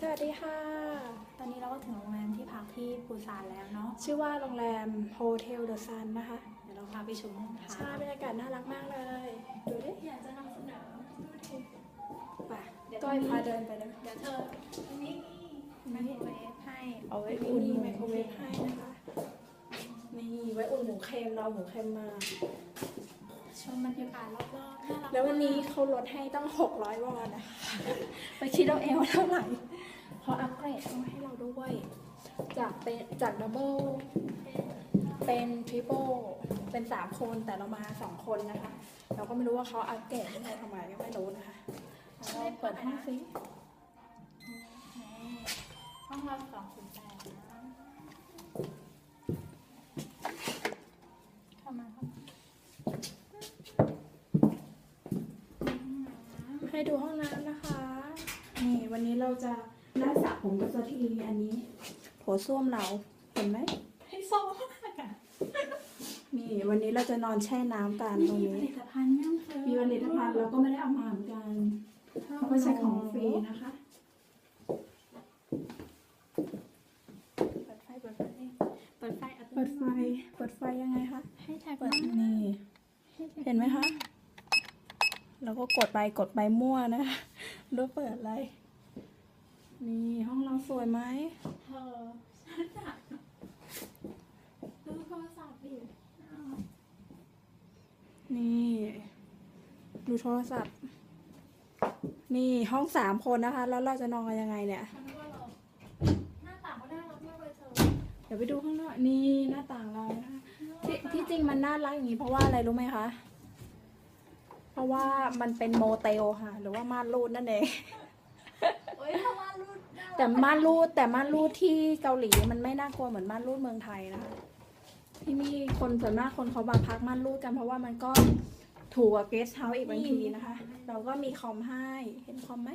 สวัสดีค่ะ ตอนนี้เราก็ถึงโรงแรมที่พักที่ปูซานแล้วเนาะ ชื่อว่าโรงแรมโฮเทลเดอะซันนะคะ เดี๋ยวเราพาไปชมห้องพักใช่บรรยากาศน่ารักมากเลย ดูดิ อยากจะนำเสนอดูดิไปก้อยพาเดินไปเลยเดี๋ยวเธออันนี้มีไมโครเวฟให้ เอาไว้ไว้อุ่อุ่นนไมโครเวฟให้นะคะ นี่ไว้อุ่นหมูเค็มเราหมูเค็มมาชมบรรยากาศรอบๆน่ารักแล้ววันนี้เขาลดให้ตั้ง600 วอนนะคะไปคิดเอาเองว่าเท่าไหร่ เขาอัปเกรดมาให้เราด้วย จากเป็นจากดับเบิลเป็นทริปเปิลเป็น3คนแต่เรามา2คนนะคะ เราก็ไม่รู้ว่าเขาอัปเกรดให้ทำไมก็ไม่รู้นะคะเราเปิดห้องซินี่ห้องเราสองศูนย์แปดนะเข้ามาเข้ามาห้องน้ำให้ดูห้องน้ำนะคะ นี่วันนี้เราจะ นั่งสระผมกับสักทีอันนี้โถส้วมเราเห็นไหมให้โซมากอะนี่วันนี้เราจะนอนแช่น้ำกันตรงมีผนี้ลิตภัณฑ์ยังเธอมีผลิตภัณฑ์เราก็ไม่ได้เอามาเหมือนกันเราก็ใช้ของฟรีนะคะเปิดไฟเปิดไฟเปิดไฟอัตโนเปิดไฟมัติเปิดไฟยังไงคะให้แท็กเปิดมานี่ ให้แท็กเห็นไหมคะเราก็กดไปกดไปมั่วนะคะรู้เปิดอะไร นี่ห้องเราสวยไหมเธอฉันอะดูโทรศัพท์ดิอ้าวนี่ ดูโทรศัพท์ นี่ห้องสามคนนะคะ แล้วเราจะนอนกันยังไงเนี่ย ฉันว่าเราหน้าต่างก็น่ารักมากเลยเธอเดี๋ยวไปดูข้างนอกนี่หน้าต่างเรานะคะที่ที่จริงมันน่ารักอย่างนี้เพราะว่าอะไรรู้ไหมคะ เพราะว่ามันเป็นโมเตลค่ะ หรือว่าม่านรูดนั่นเอง โอ้ยถ้าว่ารูดน่ารักแต่ม่านรูดแต่ม่านรูดที่เกาหลีมันไม่น่ากลัวเหมือนม่านรูดเมืองไทยนะคะที่นี่คนส่วนมากคนเขามาพักม่านรูดกันเพราะว่ามันก็ถูกกว่าเกสเฮาส์อีกบางทีนะคะ เราก็มีคอมให้เห็นคอมไหม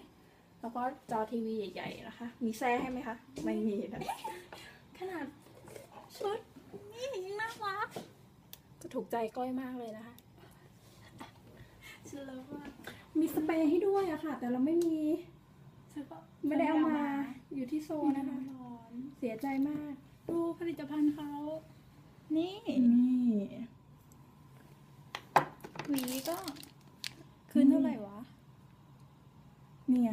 แล้วก็จอทีวีใหญ่ ๆ นะคะ มีแซ่ให้ไหมคะ ไม่มีนะขนาดชุดนี่ยังน่ารักจะถูกใจก้อยมากเลยนะคะฉันเลิฟมากมีสเปรย์ให้ด้วยอะค่ะ แต่เราไม่มีฉันก็ ไม่ได้เอามา อยู่ที่โซโซนนะนะคะคะ ร้อนเสียใจมาก ดูผลิตภัณฑ์เขา นี่นี่หวีก็คืนเท่าไหร่วะ นี่ไง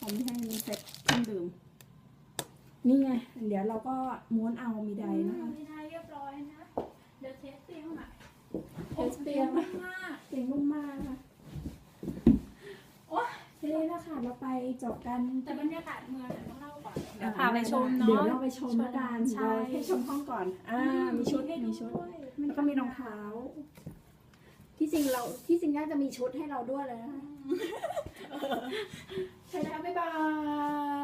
ผมไม่ให้มีเซ็ตเครื่องดื่ม นี่ไง เดี๋ยวเราก็ม้วนเอามีใดนะคะ มีไทยเรียบร้อยนะ เดี๋ยวเทสเตียงหน่อยเทสเตียงโอ้โหมาก เสียงนุ่มมากนะคะ โอ้ย ทีนี้นะคะเราไปจบกันแต่บรรยากาศเมืองเนี่ยต้องเล่าก่อนเดี๋ยวพาไปชมเนาะเดี๋ยวเราไปชมละกันใช่ เราให้ชมห้องก่อน อ่า มีชุดให้มีชุดด้วยแล้วก็มีรองเท้า ที่จริงเราที่จริงน่าจะมีชุดให้เราด้วยเลยนะคะใช่แล้วบ๊ายบาย